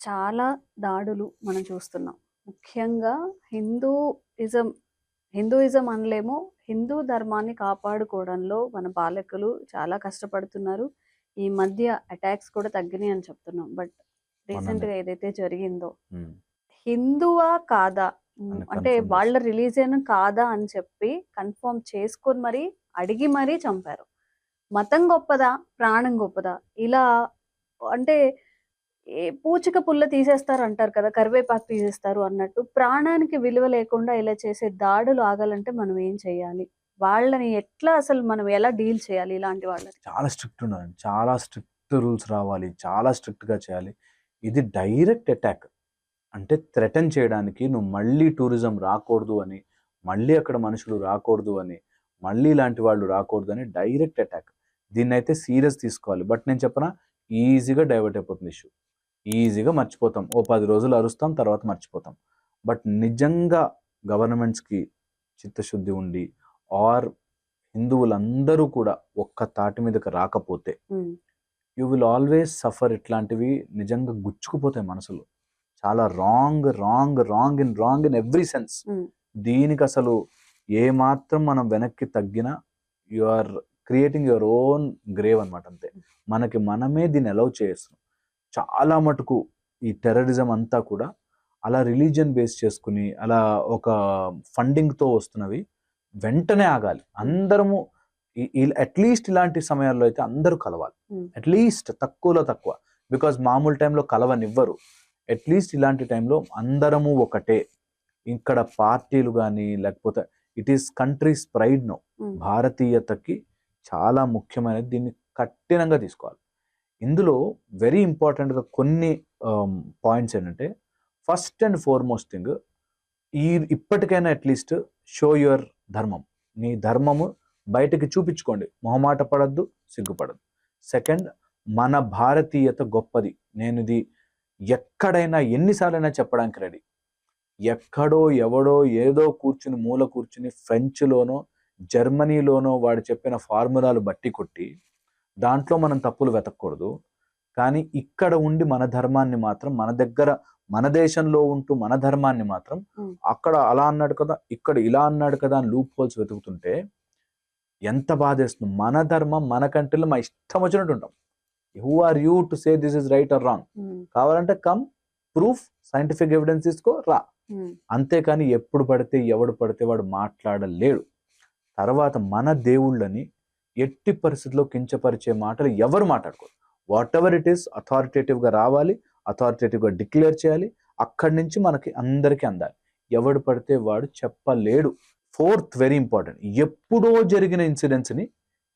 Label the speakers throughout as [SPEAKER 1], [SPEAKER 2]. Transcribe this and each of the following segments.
[SPEAKER 1] చాలా దాడులు మనం చూస్తున్నాం. ముఖ్యంగా హిందూయిజం హిందూయిజం అనలేము. హిందూ ధర్మాన్ని కాపాడుకోవడంలో మన పాలకులు చాలా కష్టపడుతున్నారు. ఈ మధ్య అటాక్స్ కూడా తగ్గినాయి అని చెప్తున్నాం. బట్ రీసెంట్‌గా ఏదైతే జరిగిందో. హిందువా? కాదా? అంటే వాళ్ళ. రిలీజియన్ కాదా అని చెప్పి కన్ఫర్మ్ చేసుకొని మరి అడిగి మరీ చంపారు. మతం గొప్పదా? ప్రాణం గొప్పదా? ఇలా అంటే పూచిక పుల్ల తీసేస్తారు అంటారు కదా! కరివేపాకు తీసేస్తారు అన్నట్టు ప్రాణానికి విలువ లేకుండా ఇలా చేసే దాడులు ఆగాలంటే మనం ఏం చేయాలి? వాళ్ళని ఎట్లా అసలు మనం ఎలా డీల్ చేయాలి ఇలాంటి వాళ్ళని?
[SPEAKER 2] చాలా స్ట్రిక్ట్ ఉండాలి చాలా స్ట్రిక్ట్ రూల్స్ రావాలి. చాలా స్ట్రిక్ట్‌గా చేయాలి. ఇది డైరెక్ట్ అటాక్. అంటే థ్రెటన్ చేయడానికి నువ్వు మళ్ళీ టూరిజం రాకూడదు అని, మళ్ళీ అక్కడ మనుషులు రాకూడదు అని, మళ్ళీ ఇలాంటి వాళ్ళు రాకూడదు అని డైరెక్ట్ అటాక్. దీన్నైతే సీరియస్ తీసుకోవాలి. బట్ నేను చెప్పనా ఈజీగా డైవర్ట్ అయిపోతుంది ఇష్యూ. ఈజీగా మర్చిపోతాం. ఓ 10 రోజులు అరుస్తాం తర్వాత మర్చిపోతాం. బట్ నిజంగా గవర్నమెంట్స్‌కి చిత్తశుద్ధి ఉండి ఆర్ హిందువులందరూ కూడా ఒక్క తాటి మీదకి రాకపోతే. యూ విల్ ఆల్వేస్ సఫర్ ఇట్లాంటివి నిజంగా గుచ్చుకుపోతాయి మనసులో. చాలా wrong, wrong, wrong in wrong in every sense. దీనికి అసలు ఏమాత్రం మనం వెనక్కి తగ్గినా you are creating your own grave అన్నమాట అంతే. మనకి మనమే దీన్ని అలౌ చేస్తున్నాం. చాలా మటుకు ఈ టెర్రరిజం అంతా కూడా అలా రిలీజియన్ బేస్ చేసుకుని అలా ఒక ఫండింగ్‌తో వస్తున్నవి వెంటనే ఆగాలి. అందరము అట్‌లీస్ట్ ఇలాంటి సమయాల్లో అయితే అందరూ కలవాలి. అట్‌లీస్ట్ తక్కువలో తక్కువ. బికాజ్ మామూలు టైంలో కలవనివ్వరు. అట్‌లీస్ట్ ఇలాంటి టైంలో అందరము ఒకటే. ఇక్కడ పార్టీలు గాని లేకపోతే it is country's pride now. భారతీయతకి చాలా ముఖ్యమైనది. దీన్ని కఠినంగా తీసుకోవాలి. ఇందులో వెరీ ఇంపార్టెంట్‌గా కొన్ని um, పాయింట్స్ ఏంటంటే ఫస్ట్ అండ్ ఫార్‌మోస్ట్ థింగ్ ఈ ఇప్పటికైనా అట్‌లీస్ట్ షో యువర్ ధర్మం. నీ ధర్మము బయటకి చూపించుకోండి. మొహమాట పడద్దు సిగ్గుపడద్దు సెకండ్ మన భారతీయత గొప్పది. నేనిది ఎక్కడైనా ఎన్నిసార్లైనా చెప్పడానికి రెడీ. ఎక్కడో ఎవడో ఏదో కూర్చుని మూల కూర్చుని ఫ్రెంచ్‌లోనో, జర్మనీలోనో వాడు చెప్పిన ఫార్ములాలు బట్టి కొట్టి దాంట్లో మనం తప్పులు వెతకూడదు. కానీ ఇక్కడ ఉండి మన ధర్మాన్ని మాత్రం మన దగ్గర మన దేశంలో ఉంటూ మన ధర్మాన్ని మాత్రం. అక్కడ అలా అన్నాడు కదా! ఇక్కడ ఇలా అన్నాడు కదా! అని లూప్ హోల్స్ వెతుకుతుంటే ఎంత బాధేస్తుంది. మన ధర్మం మన కంట్రీలో మన ఇష్టం వచ్చినట్టు ఉంటాం. Who are you to say this is right or wrong? కావాలంటే కమ్ ప్రూఫ్ సైంటిఫిక్ ఎవిడెన్స్ తీసుకో రా. అంతేకాని ఎప్పుడు పడితే ఎవడు పడితే వాడు మాట్లాడలేడు. తర్వాత మన దేవుళ్ళని ఎట్టి పరిస్థితిలో కించపరిచే మాటలు ఎవరు మాట్లాడుకోరు వాట్ ఎవర్ ఇట్ ఈస్ అథారిటేటివ్‌గా రావాలి. అథారిటేటివ్‌గా డిక్లేర్ చేయాలి. అక్కడి నుంచి మనకి అందరికీ అందాలి. ఎవడు పడితే వాడు చెప్పలేడు. Fourth very important. ఎప్పుడో జరిగిన ఇన్సిడెంట్స్‌ని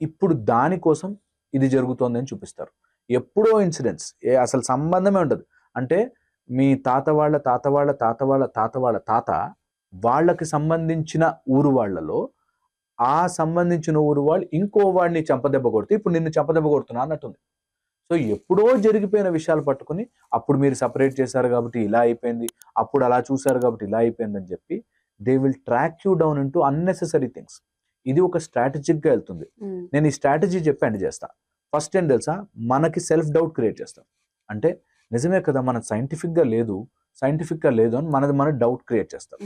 [SPEAKER 2] ఇప్పుడు దానికోసం ఇది జరుగుతోందని చూపిస్తారు. ఎప్పుడో ఇన్సిడెంట్స్ ఏ అసలు సంబంధమే ఉండదు. అంటే మీ తాత వాళ్ళ తాత వాళ్ళ తాత వాళ్ళ తాత వాళ్ళ తాత వాళ్ళకి సంబంధించిన ఊరు వాళ్ళలో ఆ సంబంధించిన ఊరు వాళ్ళు ఇంకో వాడిని చెంపదెబ్బ కొడితే ఇప్పుడు నిన్ను చెంపదెబ్బ కొడుతున్నా అన్నట్టుంది. సో ఎప్పుడో జరిగిపోయిన విషయాలు పట్టుకొని అప్పుడు మీరు సెపరేట్ చేశారు కాబట్టి ఇలా అయిపోయింది. అప్పుడు అలా చూసారు కాబట్టి ఇలా అయిపోయిందని చెప్పి they will track you down into unnecessary things. ఇది ఒక స్ట్రాటజిక్‌గా వెళ్తుంది. నేను ఈ స్ట్రాటజీ చెప్పి ఎండ్ చేస్తా. ఫస్ట్ ఏం తెలుసా? మనకి సెల్ఫ్ డౌట్ క్రియేట్ చేస్తాం. అంటే నిజమే కదా! మనది సైంటిఫిక్‌గా లేదు. సైంటిఫిక్‌గా లేదు అని మనది మనం డౌట్ క్రియేట్ చేస్తాం.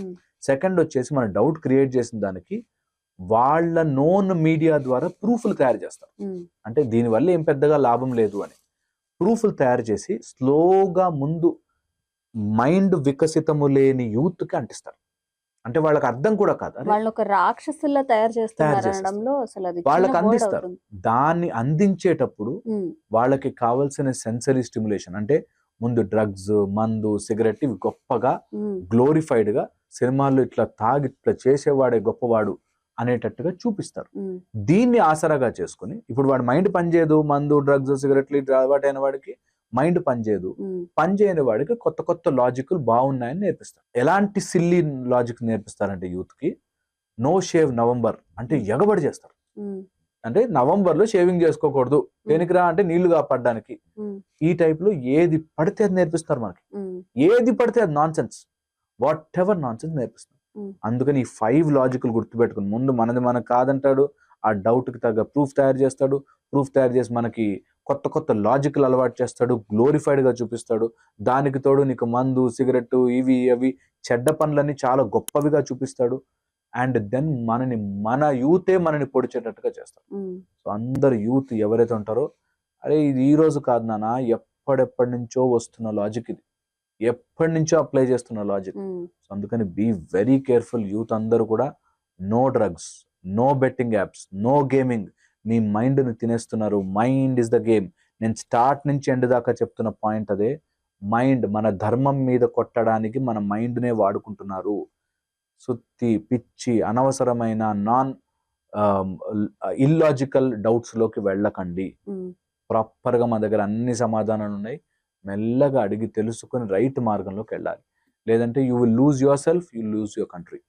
[SPEAKER 2] సెకండ్ వచ్చేసి మనం డౌట్ క్రియేట్ చేసిన దానికి వాళ్ళ నోన్ మీడియా ద్వారా ప్రూఫ్‌లు తయారు చేస్తారు. అంటే దీనివల్ల ఏం పెద్దగా లాభం లేదు అని. ప్రూఫ్‌లు తయారు చేసి స్లోగా ముందు మైండ్ వికసితము లేని యూత్‌కి అంటిస్తారు. అంటే వాళ్ళకి అర్థం కూడా కాదు. అరే
[SPEAKER 1] వాళ్ళని ఒక రాక్షసుల్లా తయారు అసలు అది
[SPEAKER 2] వాళ్ళకి అందిస్తారు. దాన్ని అందించేటప్పుడు. వాళ్ళకి కావాల్సిన సెన్సరీ స్టిమ్యులేషన్ అంటే ముందు డ్రగ్స్, మందు, సిగరెట్ ఇవి గొప్పగా
[SPEAKER 1] హ్మ్.
[SPEAKER 2] గ్లోరిఫైడ్‌గా సినిమాల్లో ఇట్లా తాగి ఇట్లా చేసేవాడే గొప్పవాడు అనేటట్టుగా చూపిస్తారు. దీన్ని ఆసరాగా చేసుకొని ఇప్పుడు వాడి మైండ్ పనిచేయదు. మందు, డ్రగ్స్, సిగరెట్లు ఇట్లా అలవాటైన వాడికి మైండ్ పనిచేయదు. పనిచేయని వాడికి కొత్త కొత్త లాజిక్‌లు బాగున్నాయని నేర్పిస్తారు. ఎలాంటి సిల్లీ లాజిక్ నేర్పిస్తారంటే యూత్‌కి నో షేవ్ నవంబర్ అంటే ఎగబడి చేస్తారు. అంటే నవంబర్‌లో షేవింగ్ చేసుకోకూడదు. దేనికిరా అంటే నీళ్ళు కాపాడడానికి. ఈ టైప్‌లో ఏది పడితే అది నేర్పిస్తారు మనకి. ఏది పడితే అది నాన్‌సెన్స్. వాటెవర్ నాన్‌సెన్స్ నేర్పిస్తారు. అందుకని ఈ 5 లాజిక్‌లు గుర్తుపెట్టుకొని ముందు మనది మనకు కాదంటాడు. ఆ డౌట్‌కి తగ్గ ప్రూఫ్ తయారు చేస్తాడు. ప్రూఫ్ తయారు చేసి మనకి కొత్త కొత్త లాజికల్ అలవాటు చేస్తాడు గ్లోరిఫైడ్గా చూపిస్తాడు దానికి తోడు నీకు మందు సిగరెట్ ఇవి అవి చెడ్డ పనులన్నీ చాలా గొప్పవిగా చూపిస్తాడు అండ్ దెన్ మనని మన యూతే మనని పొడిచేటట్టుగా చేస్తాడు సో అందరు యూత్ ఎవరైతే ఉంటారో అరే ఇది ఈ రోజు కాదు నాన్న ఎప్పటిెప్పటి నుంచో వస్తున్న లాజిక్ ఇది ఎప్పటి నుంచో అప్లై చేస్తున్న లాజిక్ సో అందుకని బీ వెరీ కేర్ఫుల్ యూత్ అందరూ కూడా no drugs no betting apps no gaming మీ మైండ్ని తినేస్తున్నారు. మైండ్ ఇస్ ద గేమ్ నేను స్టార్ట్ నుంచి ఎండ్ దాకా చెప్తున్న పాయింట్ అదే. మైండ్ మన ధర్మం మీద కొట్టడానికి మన మైండ్నే వాడుకుంటున్నారు. సుత్తి పిచ్చి అనవసరమైన నాన్ ఇల్లాజికల్ డౌట్స్లోకి వెళ్ళకండి. ప్రాపర్గా మా దగ్గర అన్ని సమాధానాలు ఉన్నాయి. మెల్లగా అడిగి తెలుసుకొని రైట్ మార్గంలోకి వెళ్ళాలి. లేదంటే you will lose yourself you lose your country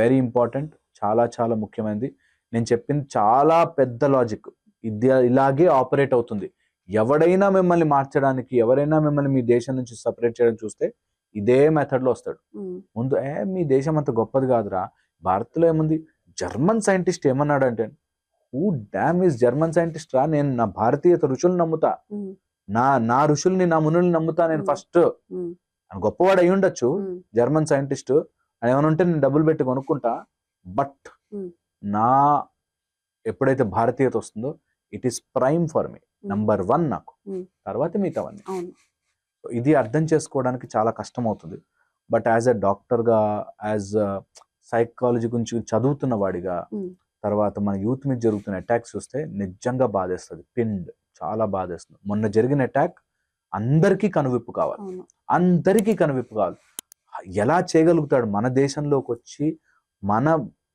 [SPEAKER 2] very important చాలా చాలా ముఖ్యమైనది. నేను చెప్పింది చాలా పెద్ద లాజిక్ ఇది ఇలాగే ఆపరేట్ అవుతుంది. ఎవడైనా మిమ్మల్ని మార్చడానికి ఎవరైనా మిమ్మల్ని మీ దేశం నుంచి సపరేట్ చేయడం చూస్తే ఇదే మెథడ్లో వస్తాడు. ముందు ఏ మీ దేశం అంత గొప్పది కాదురా. భారత్లో ఏముంది? జర్మన్ సైంటిస్ట్ ఏమన్నాడు అంటే who damn is German scientist రా? నేను నా భారతీయత ఋషుల్ని నమ్ముతా. నా నా ఋషుల్ని నా మునుల్ని నమ్ముతా నేను. ఫస్ట్.
[SPEAKER 1] ఉమ్,
[SPEAKER 2] గొప్పవాడు అయి ఉండొచ్చు జర్మన్ సైంటిస్ట్. అది ఏమైనా ఉంటే నేను డబ్బులు పెట్టి కొనుక్కుంటా. బట్. నా ఎప్పుడైతే భారతీయత వస్తుందో it is prime for me. Number one నాకు. తర్వాత మిగతావన్నీ. ఇది అర్థం చేసుకోవడానికి చాలా కష్టం అవుతుంది బట్ యాజ్ ఎ డాక్టర్గా యాజ్ సైకాలజీ గురించి చదువుతున్న వాడిగా. తర్వాత మన యూత్ మీద జరుగుతున్న అటాక్స్ చూస్తే నిజంగా బాధేస్తుంది. పిండ్. చాలా బాధేస్తుంది. మొన్న జరిగిన అటాక్ అందరికీ కనువిప్పు కావాలి. అందరికీ కనువిప్పు కావాలి. ఎలా చేయగలుగుతాడు? మన దేశంలోకి వచ్చి మన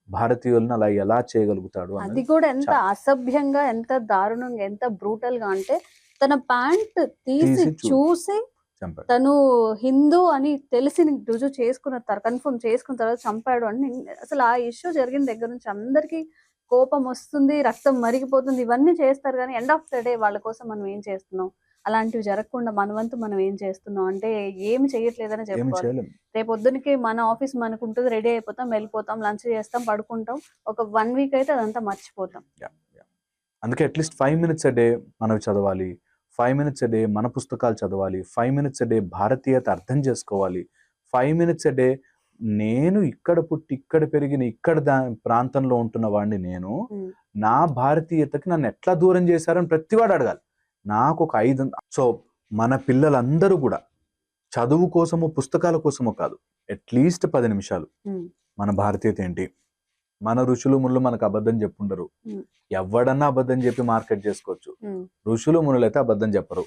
[SPEAKER 2] భారతీయులను అలా ఎలా చేయగలుగుతాడు
[SPEAKER 1] అది కూడా ఎంత అసభ్యంగా ఎంత దారుణంగా ఎంత బ్రూటల్గా అంటే తన ప్యాంట్ తీసి చూసి తను హిందూ అని తెలిసి రుజువు చేసుకున్న తర్వాత కన్ఫర్మ్ చేసుకున్న తర్వాత చంపాడు అని అసలు ఆ ఇష్యూ జరిగిన దగ్గర నుంచి అందరికీ కోపం వస్తుంది రక్తం మరిగిపోతుంది ఇవన్నీ చేస్తారు కానీ ఎండ్ ఆఫ్ ద డే వాళ్ళ కోసం మనం ఏం చేస్తున్నాం? అలాంటివి జరగకుండా మన వంతు మనం ఏం చేస్తున్నాం? అంటే ఏమి చేయట్లేదని చెప్పుకోవాలి. రేపు పొద్దునకి మన ఆఫీస్ మనకు ఉంటుంది రెడీ అయిపోతాం వెళ్ళిపోతాం లంచ్ చేస్తాం పడుకుంటాం. ఒక వన్ వీక్ అయితే అదంతా మర్చిపోతాం.
[SPEAKER 2] అందుకే at least five minutes a day మనవి చదవాలి. ఫైవ్ మినిట్స్ ఎ డే మన పుస్తకాలు చదవాలి. ఫైవ్ మినిట్స్ ఎ డే భారతీయత అర్థం చేసుకోవాలి. ఫైవ్ మినిట్స్ ఎ డే నేను ఇక్కడ పుట్టి ఇక్కడ పెరిగిన ఇక్కడ దా ప్రాంతంలో ఉంటున్న వాడిని నేను. నా భారతీయతకి నన్ను ఎట్లా దూరం చేశారని ప్రతివాడు అడగాలి. నాకు ఒక ఐదు సో మన పిల్లలందరూ కూడా చదువు కోసము పుస్తకాల కోసము కాదు అట్లీస్ట్ పది నిమిషాలు. మన భారతీయత ఏంటి? మన ఋషులు ముళ్ళు మనకు అబద్ధం చెప్పుండరు. ఎవడన్నా అబద్ధం చెప్పి మార్కెట్ చేసుకోవచ్చు. ఋషులు మునులు అయితే అబద్ధం చెప్పరు.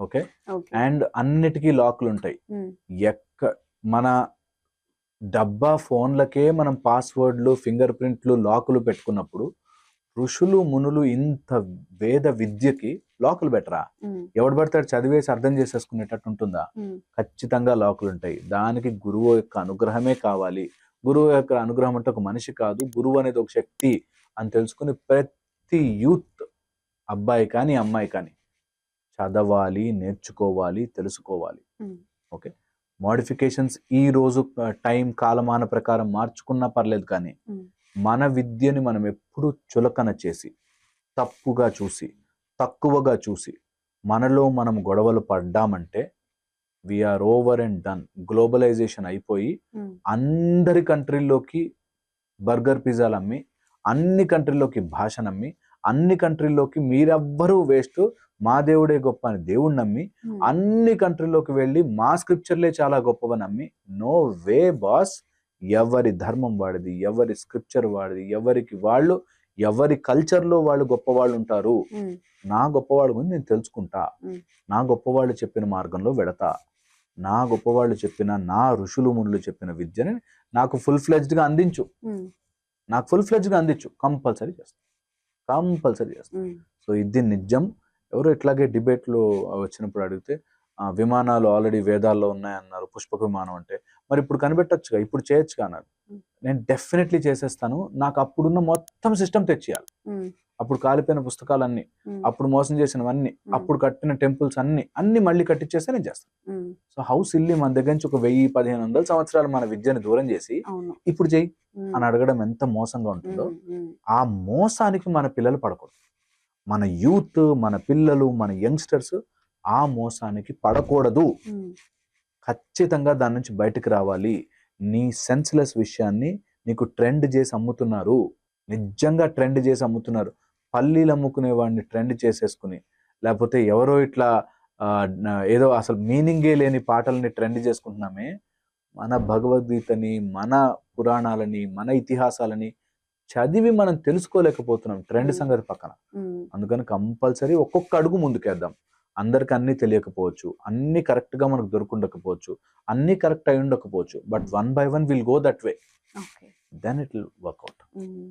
[SPEAKER 2] ఓకే? అండ్ అన్నిటికీ లాక్లు ఉంటాయి ఎక్క మన డబ్బా ఫోన్లకే మనం పాస్వర్డ్లు ఫింగర్ ప్రింట్లు లాకులు పెట్టుకున్నప్పుడు ఋషులు మునులు ఇంత వేద విద్యకి లాకులు పెట్టరా?
[SPEAKER 1] ఉమ్,
[SPEAKER 2] ఎవడు పడతాడు చదివేసి అర్థం చేసేసుకునేటట్టు ఉంటుందా? ఖచ్చితంగా లాకులు ఉంటాయి. దానికి గురువు యొక్క అనుగ్రహమే కావాలి. గురువు యొక్క అనుగ్రహం అంటే ఒక మనిషి కాదు. గురువు అనేది ఒక శక్తి అని తెలుసుకుని ప్రతి యూత్ అబ్బాయి కానీ అమ్మాయి కానీ చదవాలి నేర్చుకోవాలి తెలుసుకోవాలి. ఓకే? మోడిఫికేషన్స్ ఈ రోజు టైం కాలమాన ప్రకారం మార్చుకున్నా పర్లేదు కానీ మన విద్యని మనం ఎప్పుడు చులకన చేసి తప్పుగా చూసి తక్కువగా చూసి మనలో మనం గొడవలు పడ్డామంటే we are over and done globalisation అయిపోయి అందరి కంట్రీల్లోకి బర్గర్ పిజ్జాలు అమ్మి అన్ని కంట్రీల్లోకి భాషను అమ్మి అన్ని కంట్రీల్లోకి మీరెవ్వరూ వేస్ట్ మా దేవుడే గొప్ప అని దేవుణ్ణి నమ్మి అన్ని కంట్రీలోకి వెళ్ళి మా స్క్రిప్చర్లే చాలా గొప్పవని నమ్మి నో వే బాస్ ఎవరి ధర్మం వాడిది ఎవరి స్క్రిప్చర్ వాడిది ఎవరికి వాళ్ళు ఎవరి కల్చర్లో వాళ్ళు గొప్పవాళ్ళు ఉంటారు. నా గొప్పవాళ్ళ గురించి నేను తెలుసుకుంటా. నా గొప్పవాళ్ళు చెప్పిన మార్గంలో వెడతా. నా గొప్పవాళ్ళు చెప్పిన నా ఋషులు మునులు చెప్పిన విద్యని నాకు ఫుల్ ఫ్లెజ్డ్గా అందించు నాకు ఫుల్ ఫ్లెజ్డ్గా అందించు. కంపల్సరీ చేస్తా. కంపల్సరీ చేస్తా.
[SPEAKER 1] ఉమ్,
[SPEAKER 2] సో ఇది నిజం. ఎవరు ఇట్లాగే డిబేట్లో వచ్చినప్పుడు అడిగితే "ఆ, విమానాలు ఆల్రెడీ వేదాల్లో ఉన్నాయన్నారు పుష్పక విమానం అంటే. మరి ఇప్పుడు కనిపెట్టచ్చుగా ఇప్పుడు చేయొచ్చుగా అన్నారు. నేను డెఫినెట్లీ చేసేస్తాను. నాకు అప్పుడున్న మొత్తం సిస్టమ్ తెచ్చియాలి. అప్పుడు కాలిపోయిన పుస్తకాలన్నీ అప్పుడు మోసం చేసినవన్నీ. అప్పుడు కట్టిన టెంపుల్స్ అన్ని అన్ని మళ్ళీ కట్టించేస్తే నేను చేస్తాను. సో హౌస్ ఇల్లి మన దగ్గర నుంచి ఒక వెయ్యి పదిహేను వందల సంవత్సరాలు మన విద్యను దూరం చేసి ఇప్పుడు చెయ్యి అని అడగడం ఎంత మోసంగా ఉంటుందో ఆ మోసానికి మన పిల్లలు పడకూడదు. మన యూత్ మన పిల్లలు మన యంగ్స్టర్స్ ఆ మోసానికి పడకూడదు. ఖచ్చితంగా దాని నుంచి బయటకు రావాలి. నీ సెన్స్లెస్ విషయాన్ని నీకు ట్రెండ్ చేసి అమ్ముతున్నారు. నిజంగా ట్రెండ్ చేసి అమ్ముతున్నారు. పల్లీలు అమ్ముకునే వాడిని ట్రెండ్ చేసేసుకుని లేకపోతే ఎవరో ఇట్లా ఏదో అసలు మీనింగే లేని పాటల్ని ట్రెండ్ చేసుకుంటున్నామే. మన భగవద్గీతని మన పురాణాలని మన ఇతిహాసాలని చదివి మనం తెలుసుకోలేకపోతున్నాం ట్రెండ్. సంగతి పక్కన. అందుకని కంపల్సరీ ఒక్కొక్క అడుగు ముందుకేద్దాం. అందరికి అన్ని తెలియకపోవచ్చు అన్ని కరెక్ట్గా మనకు దొరుకుండకపోవచ్చు అన్ని కరెక్ట్ అయి ఉండకపోవచ్చు but one by one will go that way. Then it will work out
[SPEAKER 1] um.